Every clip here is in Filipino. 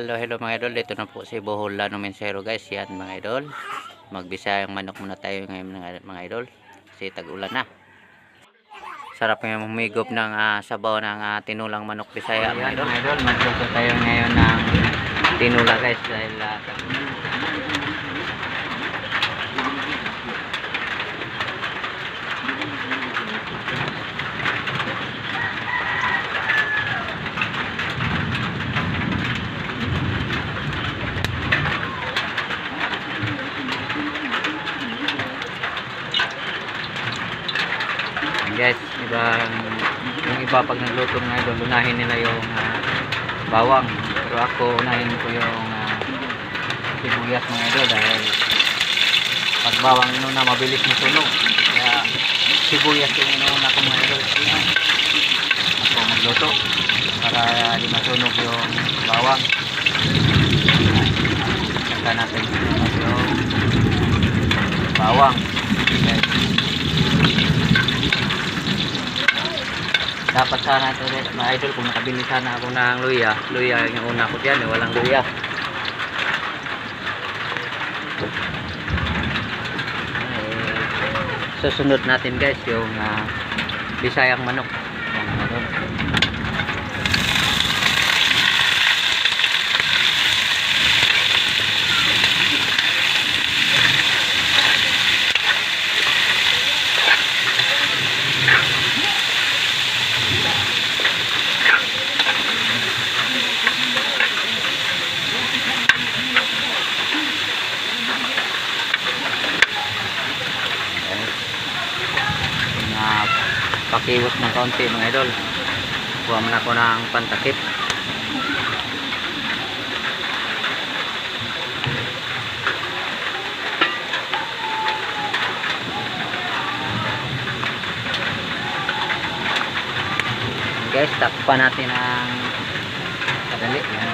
Hello, hello mga idol. Dito na po si Bohol Lano Mensero guys. Yan mga idol. Magbisayang manok muna tayo ngayon mga, idol. Kasi tag-ulan na. Sarap ngayon humigop ng ah, sabaw ng ah, tinulang manok bisaya mga idol. Mga idol, magluto tayo ngayon ng tinula guys. Dahil ah, Guys, ibang yung iba pag nagluto ng idol, unahin nila yung ah, bawang. Pero ako unahin ko yung ah, sibuyas mga idol dahil pag bawang inuna mabilis masunog. Kaya sibuyas yung inuna ko mga idol. Ako magluto para di masunog yung bawang. Saka natin yung bawang. Guys. Dapat sana ito rin mga idol kung nakabili sana ako ng luya. Luya yung una ko dyan eh, walang luya. Eh, susunod natin guys yung ah, bisayang manok Yan, mga idol. na pakiwas ng kaunti mga idol. Kuha man ako ng pantakip. Guys takpan natin ang kadali. Yan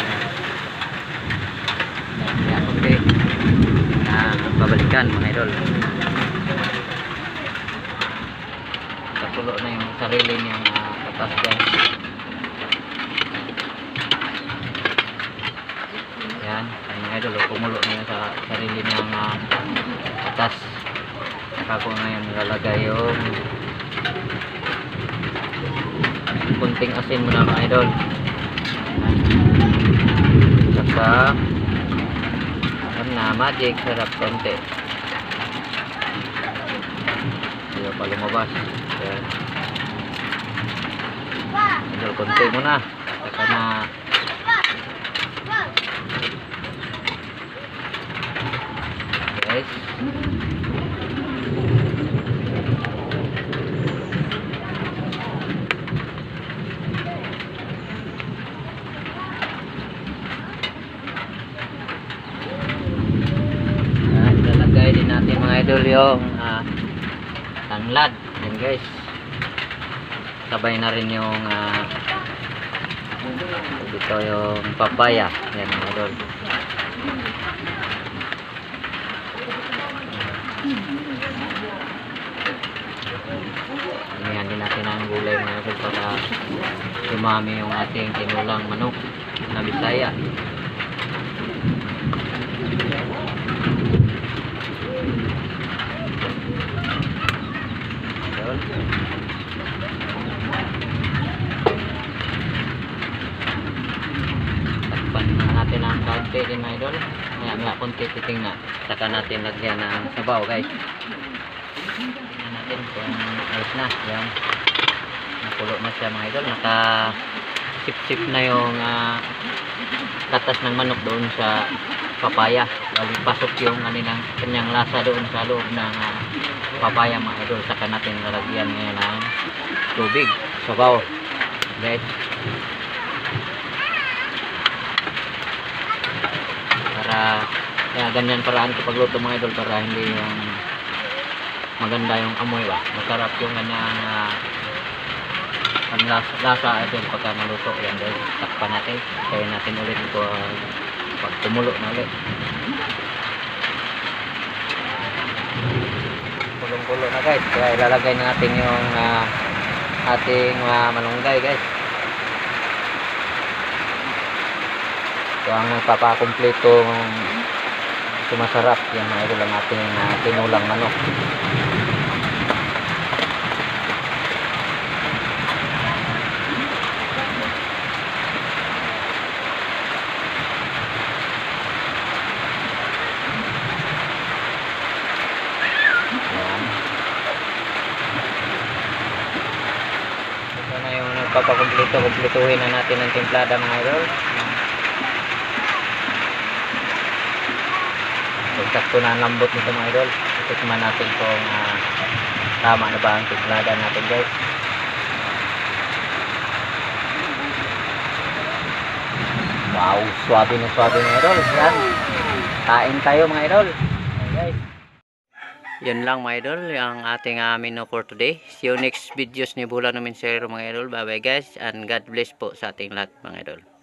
yan kunti na babalikan mga idol Napulo na yung sarili niyang uh, katas guys. Yan, ang mga idol, oh, kumulo na yun sa sarili niyang uh, katas. Saka ko ngayon nilalagay yung kunting asin muna mga idol. Saka yan na, magic, sarap konti. Hindi pa lumabas. Ayan. Idol, konti muna. Saka na guys. Ayan, lalagay din natin mga idol yung ah, tanglad. Yan guys. Sabay na rin yung ah, dito yung papaya. Yan mga idol. Inihan din natin ang gulay mga para dumami yung ating tinulang manok na bisaya. Idol. Takpan na natin ang kaunti din mga idol. Maya maya konti titing na. Saka natin lagyan ng sabaw guys. Tingnan natin kung ayos na. Yan. Napulo na siya mga idol. Naka sip-sip na yung ah, katas ng manok doon sa papaya. Bali pasok yung kanilang kanyang lasa doon sa loob ng ah, papaya mga idol. Saka natin lalagyan ngayon ng tubig. Sabaw. Guys. Para kaya ganyan paraan ko pagluto mga idol para hindi yung maganda yung amoy ba. Masarap yung kanyang uh, ang lasa, lasa idol pagka naluto yan guys takpan natin. Kaya natin ulit ito uh, pag tumulo na ulit. Kulong-kulo na guys. Kaya ilalagay na natin yung ah, ating uh, malunggay guys So ang nagpapakumpleto sumasarap yan mga idol ang ating uh, tinulang manok. Nagpapakumpleto. Kumpletuhin na natin ang timplada mga idol. Eksakto na ang lambot nito mga idol. Tikman natin kung ah, tama na ba ang timplada natin guys. Wow, swabe na swabe mga idol. Yan. Kain tayo mga idol. Ayan, guys. Yun lang mga idol, ang ating uh, menu for today. See you next videos ni Bula sa mga idol. Bye bye guys and God bless po sa ating lahat mga idol.